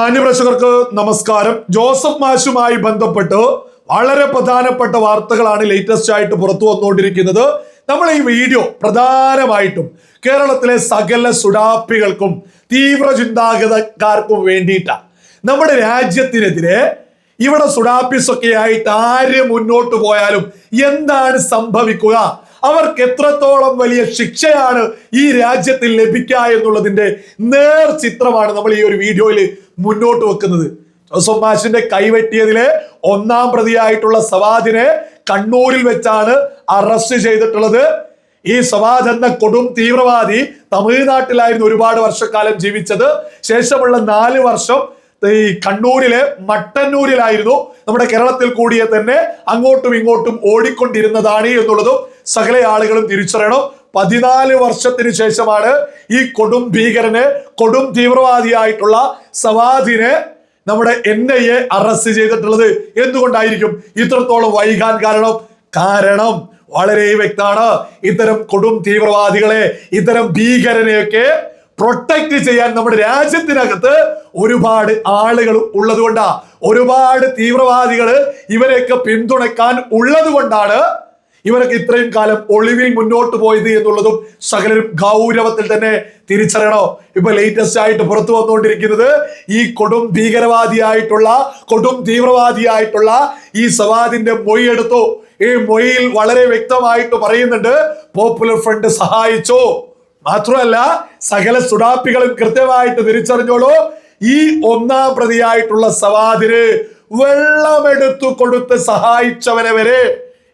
മാന്യപ്രേക്ഷകർക്ക് നമസ്കാരം. ജോസഫ് മാഷുമായി ബന്ധപ്പെട്ട് വളരെ പ്രധാനപ്പെട്ട വാർത്തകളാണ് ലേറ്റസ്റ്റ് ആയിട്ട് പുറത്തു വന്നുകൊണ്ടിരിക്കുന്നത്. നമ്മൾ ഈ വീഡിയോ പ്രധാനമായിട്ടും കേരളത്തിലെ സകല സുഡാപ്പികൾക്കും തീവ്ര ചിന്താഗതക്കാർക്കും വേണ്ടിയിട്ടാണ്. നമ്മുടെ രാജ്യത്തിനെതിരെ ഇവിടെ സുഡാപ്പിസ് ഒക്കെ ആയിട്ട് ആര് മുന്നോട്ട് പോയാലും എന്താണ് സംഭവിക്കുക? അവർക്ക് എത്രത്തോളം വലിയ ശിക്ഷയാണ് ഈ രാജ്യത്തിൽ ലഭിക്കുക എന്നുള്ളതിന്റെ നേർ ചിത്രമാണ് നമ്മൾ ഈ ഒരു വീഡിയോയിൽ മുന്നോട്ട് വെക്കുന്നത്. ജോസഫ് മാഷിന്റെ കൈവെട്ടിയതിലെ ഒന്നാം പ്രതിയായിട്ടുള്ള സവാദിനെ കണ്ണൂരിൽ വെച്ചാണ് അറസ്റ്റ് ചെയ്തിട്ടുള്ളത്. ഈ സവാദ് എന്ന കൊടും തീവ്രവാദി തമിഴ്നാട്ടിലായിരുന്നു ഒരുപാട് വർഷക്കാലം ജീവിച്ചത്. ശേഷമുള്ള നാല് വർഷം ഈ കണ്ണൂരിലെ മട്ടന്നൂരിലായിരുന്നു. നമ്മുടെ കേരളത്തിൽ കൂടിയ തന്നെ അങ്ങോട്ടും ഇങ്ങോട്ടും ഓടിക്കൊണ്ടിരുന്നതാണ് എന്നുള്ളതും സകല ആളുകളും തിരിച്ചറിയണം. പതിനാല് വർഷത്തിന് ശേഷമാണ് ഈ കൊടും ഭീകരന് കൊടും തീവ്രവാദിയായിട്ടുള്ള സവാദിനെ നമ്മുടെ എൻ ഐ എ അറസ്റ്റ് ചെയ്തിട്ടുള്ളത് എന്തുകൊണ്ടായിരിക്കും? ഇത്രത്തോളം വൈകാൻ കാരണം? കാരണം വളരെ വ്യക്തമാണ്. ഇത്തരം കൊടും തീവ്രവാദികളെ ഇത്തരം ഭീകരനെയൊക്കെ പ്രൊട്ടക്ട് ചെയ്യാൻ നമ്മുടെ രാജ്യത്തിനകത്ത് ഒരുപാട് ആളുകൾ ഉള്ളതുകൊണ്ടാണ് ഒരുപാട് തീവ്രവാദികൾ ഇവരെയൊക്കെ പിന്തുണക്കാൻ ഉള്ളത് കൊണ്ടാണ് ഇവരൊക്കെ ഇത്രയും കാലം ഒളിവിൽ മുന്നോട്ട് പോയത് എന്നുള്ളതും സകലരും ഗൗരവത്തിൽ തന്നെ തിരിച്ചറിയണോ? ഇപ്പൊ ലേറ്റസ്റ്റ് ആയിട്ട് പുറത്തു വന്നുകൊണ്ടിരിക്കുന്നത് ഈ കൊടും ഭീകരവാദിയായിട്ടുള്ള കൊടും തീവ്രവാദിയായിട്ടുള്ള ഈ സവാദിന്റെ മൊഴി എടുത്തു. ഈ മൊയിൽ വളരെ വ്യക്തമായിട്ട് പറയുന്നുണ്ട് പോപ്പുലർ ഫ്രണ്ട് സഹായിച്ചു. മാത്രമല്ല സകല സുഡാപ്പികളും കൃത്യമായിട്ട് തിരിച്ചറിഞ്ഞോളൂ. ഈ ഒന്നാം പ്രതിയായിട്ടുള്ള സവാദിന് വെള്ളമെടുത്തു കൊടുത്ത് സഹായിച്ചവനെ വരെ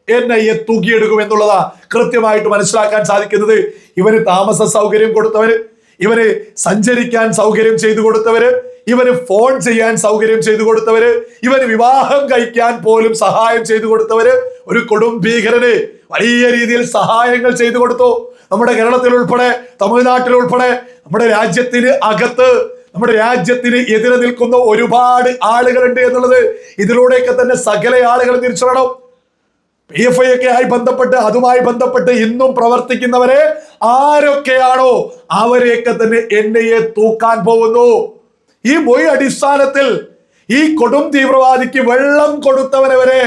എന്നെ തൂക്കിയെടുക്കും എന്നുള്ളതാ കൃത്യമായിട്ട് മനസ്സിലാക്കാൻ സാധിക്കുന്നത്. ഇവന് താമസ സൗകര്യം കൊടുത്തവര് ഇവന് സഞ്ചരിക്കാൻ സൗകര്യം ചെയ്തു കൊടുത്തവര് ഇവന് ഫോൺ ചെയ്യാൻ സൗകര്യം ചെയ്തു കൊടുത്തവര് ഇവന് വിവാഹം കഴിക്കാൻ പോലും സഹായം ചെയ്തു കൊടുത്തവര് ഒരു കൊടും ഭീകരന് വലിയ രീതിയിൽ സഹായങ്ങൾ ചെയ്തു കൊടുത്തു. നമ്മുടെ കേരളത്തിൽ ഉൾപ്പെടെ തമിഴ്നാട്ടിൽ ഉൾപ്പെടെ നമ്മുടെ രാജ്യത്തിന് അകത്ത് നമ്മുടെ രാജ്യത്തിന് എതിരെ നിൽക്കുന്ന ഒരുപാട് ആളുകളുണ്ട് എന്നുള്ളത് ഇതിലൂടെയൊക്കെ തന്നെ സകല ആളുകൾ തിരിച്ചറിയണം. പി എഫ് ഐ ഒക്കെ ആയി ബന്ധപ്പെട്ട് അതുമായി ബന്ധപ്പെട്ട് ഇന്നും പ്രവർത്തിക്കുന്നവരെ ആരൊക്കെയാണോ അവരെയൊക്കെ തന്നെ എൻ തൂക്കാൻ പോകുന്നു. ഈ മൊഴി അടിസ്ഥാനത്തിൽ ഈ കൊടും തീവ്രവാദിക്ക് വെള്ളം കൊടുത്തവനെ വരെ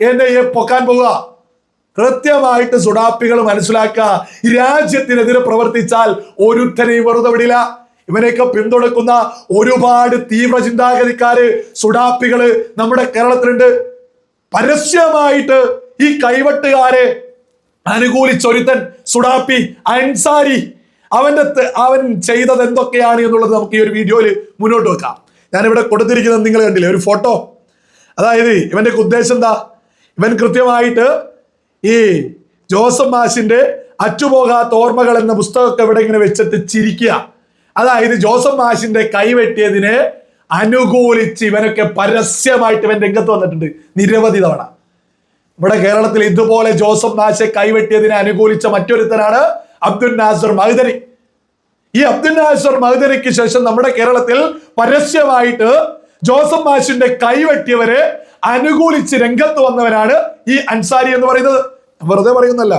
എൻ പൊക്കാൻ പോവുക. കൃത്യമായിട്ട് സുഡാപ്പികൾ മനസ്സിലാക്കുക. രാജ്യത്തിനെതിരെ പ്രവർത്തിച്ചാൽ ഒരുത്തനെയും വെറുതെ വിടില്ല. ഇവനെയൊക്കെ പിന്തുണക്കുന്ന ഒരുപാട് തീവ്ര ചിന്താഗതിക്കാര് സുഡാപ്പികൾ നമ്മുടെ കേരളത്തിലുണ്ട്. പരസ്യമായിട്ട് ഈ കൈവട്ടുകാരെ അനുകൂലിച്ചൊരുത്തൻ സുഡാപ്പി അൻസാരി. അവന്റെ അവൻ ചെയ്തത് എന്തൊക്കെയാണ് എന്നുള്ളത് നമുക്ക് ഈ ഒരു വീഡിയോയിൽ മുന്നോട്ട് വെക്കാം. ഞാനിവിടെ കൊടുത്തിരിക്കുന്നത് നിങ്ങൾ കണ്ടില്ലേ ഒരു ഫോട്ടോ. അതായത് ഇവന്റെ ഉദ്ദേശം എന്താ? ഇവൻ കൃത്യമായിട്ട് ഈ ജോസഫ് മാഷിന്റെ അറ്റുപോകാത്ത ഓർമ്മകൾ എന്ന പുസ്തകമൊക്കെ ഇവിടെ ഇങ്ങനെ വെച്ചിട്ട് ചിരിക്കുക. അതായത് ജോസഫ് മാഷിന്റെ കൈവെട്ടിയതിനെ അനുകൂലിച്ച് ഇവനൊക്കെ പരസ്യമായിട്ട് ഇവൻ രംഗത്ത് വന്നിട്ടുണ്ട് നിരവധി തവണ. ഇവിടെ കേരളത്തിൽ ഇതുപോലെ ജോസഫ് നാശെ കൈവെട്ടിയതിനെ അനുകൂലിച്ച മറ്റൊരുത്തനാണ് അബ്ദുൽ നാസർ മഹദരി ഈ അബ്ദുൽ നാസർ മഹദരിക്ക് ശേഷം നമ്മുടെ കേരളത്തിൽ പരസ്യമായിട്ട് ജോസഫ് മാഷിന്റെ കൈവെട്ടിയവരെ അനുകൂലിച്ച് രംഗത്ത് വന്നവനാണ് ഈ അൻസാരി എന്ന് പറയുന്നത്. വെറുതെ പറയുന്നല്ല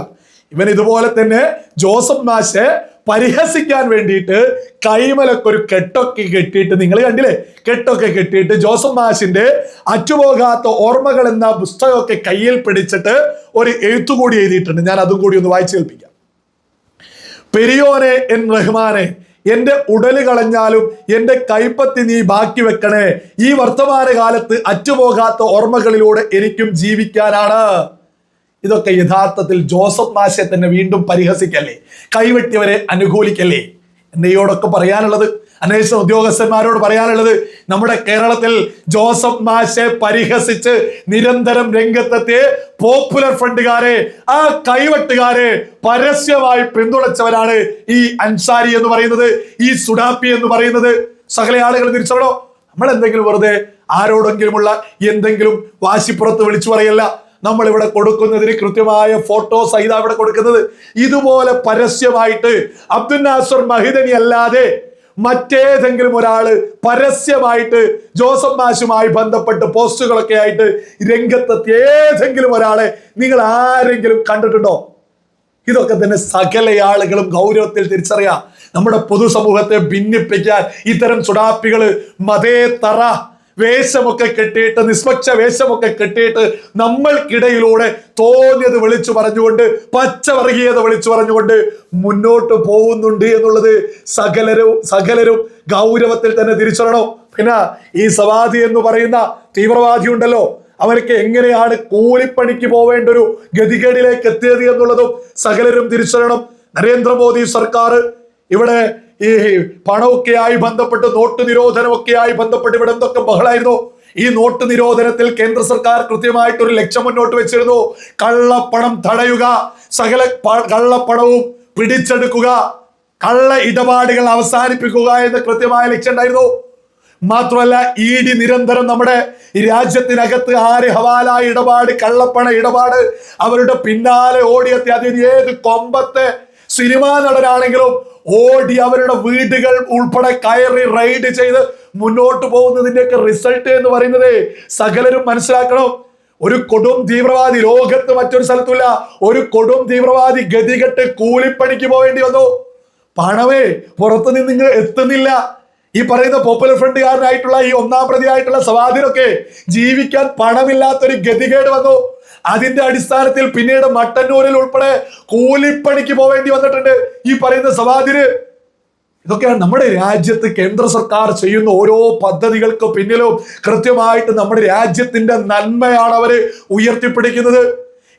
ഇവൻ ഇതുപോലെ തന്നെ ജോസഫ് മാഷെ പരിഹസിക്കാൻ വേണ്ടിയിട്ട് കൈമലൊക്കെ ഒരു കെട്ടൊക്കെ കെട്ടിയിട്ട് നിങ്ങൾ കണ്ടില്ലേ? കെട്ടൊക്കെ കെട്ടിയിട്ട് ജോസഫ് മാഷിന്റെ അറ്റുപോകാത്ത ഓർമ്മകൾ എന്ന പുസ്തകമൊക്കെ കയ്യിൽ പിടിച്ചിട്ട് ഒരു എഴുത്തുകൂടി എഴുതിയിട്ടുണ്ട്. ഞാൻ അതും കൂടി ഒന്ന് വായിച്ചു കേൾപ്പിക്കാം. പെരിയോനെ എൻ റഹ്മാനെ എന്റെ ഉടൽ കളഞ്ഞാലും എന്റെ കൈപ്പത്തി നീ ബാക്കി വെക്കണേ. ഈ വർത്തമാന കാലത്ത് അറ്റുപോകാത്ത ഓർമ്മകളിലൂടെ എനിക്കും ജീവിക്കാനാണ്. ഇതൊക്കെ യഥാർത്ഥത്തിൽ ജോസഫ് മാഷെ തന്നെ വീണ്ടും പരിഹസിക്കല്ലേ? കൈവെട്ടിയവരെ അനുകൂലിക്കല്ലേ? എന്നയോടൊക്കെ പറയാനുള്ളത് അന്വേഷണ ഉദ്യോഗസ്ഥന്മാരോട് പറയാനുള്ളത് നമ്മുടെ കേരളത്തിൽ ജോസഫ് മാഷെ പരിഹസിച്ച് നിരന്തരം രംഗത്തെത്തിയ പോപ്പുലർ ഫ്രണ്ടുകാരെ ആ കൈവെട്ടുകാരെ പരസ്യമായി പിന്തുണച്ചവരാണ് ഈ അൻസാരി എന്ന് പറയുന്നത് ഈ സുഡാപ്പി എന്ന് പറയുന്നത്. സകല ആളുകൾ തിരിച്ചവിടോ നമ്മൾ എന്തെങ്കിലും വെറുതെ ആരോടെങ്കിലുമുള്ള എന്തെങ്കിലും വാശിപ്പുറത്ത് വിളിച്ചു പറയല്ല. നമ്മൾ ഇവിടെ കൊടുക്കുന്നതിന് കൃത്യമായ ഫോട്ടോസ് ഇതാ ഇവിടെ കൊടുക്കുന്നത്. ഇതുപോലെ പരസ്യമായിട്ട് അബ്ദുൽ നാസർ മഹിദനി അല്ലാതെ മറ്റേതെങ്കിലും ഒരാൾ പരസ്യമായിട്ട് ജോസഫ് മാഷുമായി ബന്ധപ്പെട്ട് പോസ്റ്റുകളൊക്കെ ആയിട്ട് രംഗത്തെത്തിയ ഏതെങ്കിലും ഒരാളെ നിങ്ങൾ ആരെങ്കിലും കണ്ടിട്ടുണ്ടോ? ഇതൊക്കെ തന്നെ സകല ആളുകളും ഗൗരവത്തിൽ തിരിച്ചറിയാം. നമ്മുടെ പൊതുസമൂഹത്തെ ഭിന്നിപ്പിക്കാൻ ഇത്തരം സുഡാപ്പികൾ മതേതറ വേഷമൊക്കെ കെട്ടിയിട്ട് നിഷ്പക്ഷ വേഷമൊക്കെ കെട്ടിയിട്ട് നമ്മൾക്കിടയിലൂടെ തോന്നിയത് വിളിച്ചു പറഞ്ഞുകൊണ്ട് പച്ചവർഗീയത വിളിച്ചു പറഞ്ഞുകൊണ്ട് മുന്നോട്ട് പോകുന്നുണ്ട് എന്നുള്ളത് സകലരും സകലരും ഗൗരവത്തിൽ തന്നെ തിരിച്ചറിയണം? പിന്നെ ഈ സവാദി എന്ന് പറയുന്ന തീവ്രവാദി ഉണ്ടല്ലോ അവർക്ക് എങ്ങനെയാണ് കൂലിപ്പണിക്ക് പോവേണ്ട ഒരു ഗതികേടിലേക്ക് എത്തിയത് എന്നുള്ളതും സകലരും തിരിച്ചറിയണം. നരേന്ദ്രമോദി സർക്കാർ ഇവിടെ ഈ പണമൊക്കെയായി ബന്ധപ്പെട്ട് നോട്ട് നിരോധനമൊക്കെയായി ബന്ധപ്പെട്ട് ഇവിടെ എന്തൊക്കെ ബഹളായിരുന്നു? ഈ നോട്ട് നിരോധനത്തിൽ കേന്ദ്ര സർക്കാർ കൃത്യമായിട്ട് ഒരു ലക്ഷ്യം മുന്നോട്ട് വെച്ചിരുന്നു. കള്ളപ്പണം തടയുക സകല കള്ളപ്പണവും പിടിച്ചെടുക്കുക കള്ള ഇടപാടുകൾ അവസാനിപ്പിക്കുക എന്ന് കൃത്യമായ ലക്ഷ്യം ഉണ്ടായിരുന്നു. മാത്രമല്ല ഇ ഡി നിരന്തരം നമ്മുടെ രാജ്യത്തിനകത്ത് ആര് ഹവാല ഇടപാട് കള്ളപ്പണ ഇടപാട് അവരുടെ പിന്നാലെ ഓടിയെത്തി അതിന് ഏത് കൊമ്പത്തെ സിനിമാ നടനാണെങ്കിലും ഓടി അവരുടെ വീടുകൾ ഉൾപ്പെടെ കയറി റൈഡ് ചെയ്ത് മുന്നോട്ട് പോകുന്നതിന്റെയൊക്കെ റിസൾട്ട് എന്ന് പറയുന്നത് സകലരും മനസ്സിലാക്കണം. ഒരു കൊടും തീവ്രവാദി ലോകത്ത് മറ്റൊരു സ്ഥലത്തുമില്ല. ഒരു കൊടും തീവ്രവാദി ഗതികെട്ട് കൂലിപ്പണിക്ക് പോവേണ്ടി വന്നു. പണമേ പുറത്തു നിന്ന് നിങ്ങൾ എത്തുന്നില്ല. ഈ പറയുന്ന പോപ്പുലർ ഫ്രണ്ട്കാരനായിട്ടുള്ള ഈ ഒന്നാം പ്രതിയായിട്ടുള്ള സവാദിനൊക്കെ ജീവിക്കാൻ പണമില്ലാത്തൊരു ഗതികേട് വന്നു. അതിന്റെ അടിസ്ഥാനത്തിൽ പിന്നീട് മട്ടന്നൂരിൽ ഉൾപ്പെടെ കൂലിപ്പണിക്ക് പോവേണ്ടി വന്നിട്ടുണ്ട്. ഈ പറയുന്ന സവാദിന്. ഇതൊക്കെയാണ് നമ്മുടെ രാജ്യത്ത് കേന്ദ്ര സർക്കാർ ചെയ്യുന്ന ഓരോ പദ്ധതികൾക്ക് പിന്നിലും കൃത്യമായിട്ട് നമ്മുടെ രാജ്യത്തിന്റെ നന്മയാണ് അവർ ഉയർത്തിപ്പിടിക്കുന്നത്.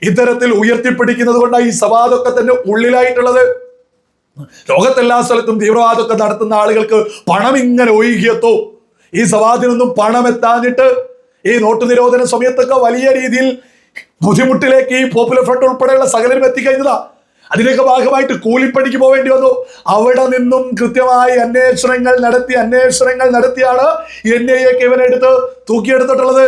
ഇത്തരത്തിൽ ഉയർത്തിപ്പിടിക്കുന്നത് കൊണ്ടാണ് ഈ സവാദൊക്കെ തന്നെ ഉള്ളിലായിട്ടുള്ളത്. ലോകത്തെല്ലാ സ്ഥലത്തും തീവ്രവാദമൊക്കെ നടത്തുന്ന ആളുകൾക്ക് പണം ഇങ്ങനെ ഒഴുകിയെത്തോ. ഈ സവാദിനൊന്നും പണം എത്താഞ്ഞിട്ട് ഈ നോട്ട് നിരോധന സമയത്തൊക്കെ വലിയ രീതിയിൽ ബുദ്ധിമുട്ടിലേക്ക് ഈ പോപ്പുലർ ഫ്രണ്ട് ഉൾപ്പെടെയുള്ള സകലരും എത്തിക്കഴിഞ്ഞതാ. അതിനൊക്കെ ഭാഗമായിട്ട് കൂലിപ്പണിക്ക് പോവേണ്ടി വന്നു. അവിടെ നിന്നും കൃത്യമായി അന്വേഷണങ്ങൾ നടത്തി അന്വേഷണങ്ങൾ നടത്തിയാണ് എൻ ഐ എ ഇവനെടുത്ത് തൂക്കിയെടുത്തിട്ടുള്ളത്.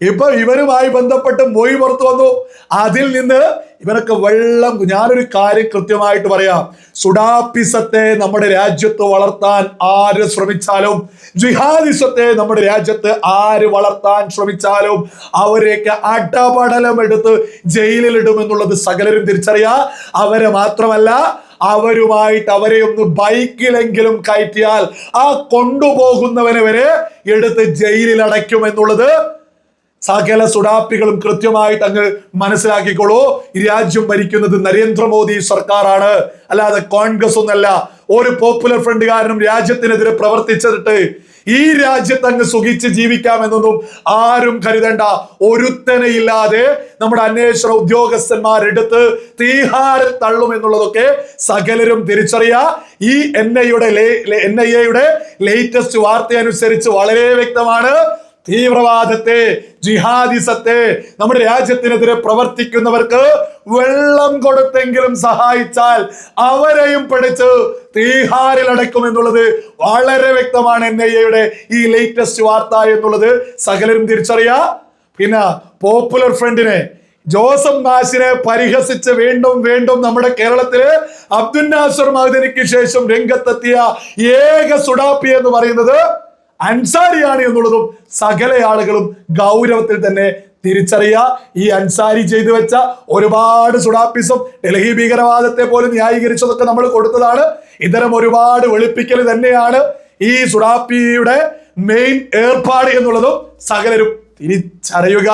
ഇപ്പൊ ഇവരുമായി ബന്ധപ്പെട്ട് മൊഴി പുറത്തു വന്നു. അതിൽ നിന്ന് ഇവരൊക്കെ വെള്ളം ഞാനൊരു കാര്യം കൃത്യമായിട്ട് പറയാം. സുഡാപ്പിസത്തെ നമ്മുടെ രാജ്യത്ത് വളർത്താൻ ആര് ശ്രമിച്ചാലും ജിഹാദിസത്തെ നമ്മുടെ രാജ്യത്ത് ആര് വളർത്താൻ ശ്രമിച്ചാലും അവരെയൊക്കെ അടപടലമെടുത്ത് ജയിലിലിടുമെന്നുള്ളത് സകലരും തിരിച്ചറിയാ. അവരെ മാത്രമല്ല അവരുമായിട്ട് അവരെ ഒന്ന് ബൈക്കിലെങ്കിലും കയറ്റിയാൽ ആ കൊണ്ടുപോകുന്നവനെ വരെ എടുത്ത് ജയിലിൽ അടയ്ക്കും എന്നുള്ളത് സകല സുഡാപ്പികളും കൃത്യമായിട്ട് അങ്ങ് മനസ്സിലാക്കിക്കോളൂ. ഈ രാജ്യം ഭരിക്കുന്നത് നരേന്ദ്രമോദി സർക്കാരാണ്. അല്ലാതെ കോൺഗ്രസ് ഒന്നല്ല. ഒരു പോപ്പുലർ ഫ്രണ്ട് ഫ്രണ്ടുകാരനും രാജ്യത്തിനെതിരെ പ്രവർത്തിച്ചിട്ട് ഈ രാജ്യത്ത് അങ്ങ് സുഖിച്ച് ജീവിക്കാമെന്നൊന്നും ആരും കരുതേണ്ട. ഒരുത്തനയില്ലാതെ നമ്മുടെ അന്വേഷണ ഉദ്യോഗസ്ഥന്മാരെടുത്ത് തീഹാറിൽ തള്ളും എന്നുള്ളതൊക്കെ സകലരും തിരിച്ചറിയാ. ഈ എൻ ഐയുടെ എൻ ഐ എയുടെ ലേറ്റസ്റ്റ് വാർത്തയനുസരിച്ച് വളരെ വ്യക്തമാണ്. തീവ്രവാദത്തെ ജിഹാദിസത്തെ നമ്മുടെ രാജ്യത്തിനെതിരെ പ്രവർത്തിക്കുന്നവർക്ക് വെള്ളം കൊടുത്തെങ്കിലും സഹായിച്ചാൽ അവരെയും പിടിച്ച് തീഹാറിൽ അടയ്ക്കും എന്നുള്ളത് വളരെ വ്യക്തമാണ് എൻ ഐ എയുടെ ഈ ലേറ്റസ്റ്റ് വാർത്ത എന്നുള്ളത്. സകലരും തിരിച്ചറിയാ. പിന്നെ പോപ്പുലർ ഫ്രണ്ടിനെ ജോസഫ് നാസിനെ പരിഹസിച്ച് വീണ്ടും വീണ്ടും നമ്മുടെ കേരളത്തിൽ അബ്ദുൽ നാസർ മഹദനിക്ക് ശേഷം രംഗത്തെത്തിയ ഏക സുഡാപ്പി എന്ന് പറയുന്നത് അൻസാരിയാണ് എന്നുള്ളതും സകല ആളുകളും ഗൗരവത്തിൽ തന്നെ തിരിച്ചറിയുക. ഈ അൻസാരി ചെയ്തു വെച്ച ഒരുപാട് സുഡാപ്പിസും ഡൽഹി ഭീകരവാദത്തെ പോലും ന്യായീകരിച്ചതൊക്കെ നമ്മൾ കൊടുത്തതാണ്. ഇത്തരം ഒരുപാട് വെളുപ്പിക്കൽ തന്നെയാണ് ഈ സുഡാപ്പിയുടെ മെയിൻ ഏർപ്പാട് എന്നുള്ളതും സകലരും തിരിച്ചറിയുക.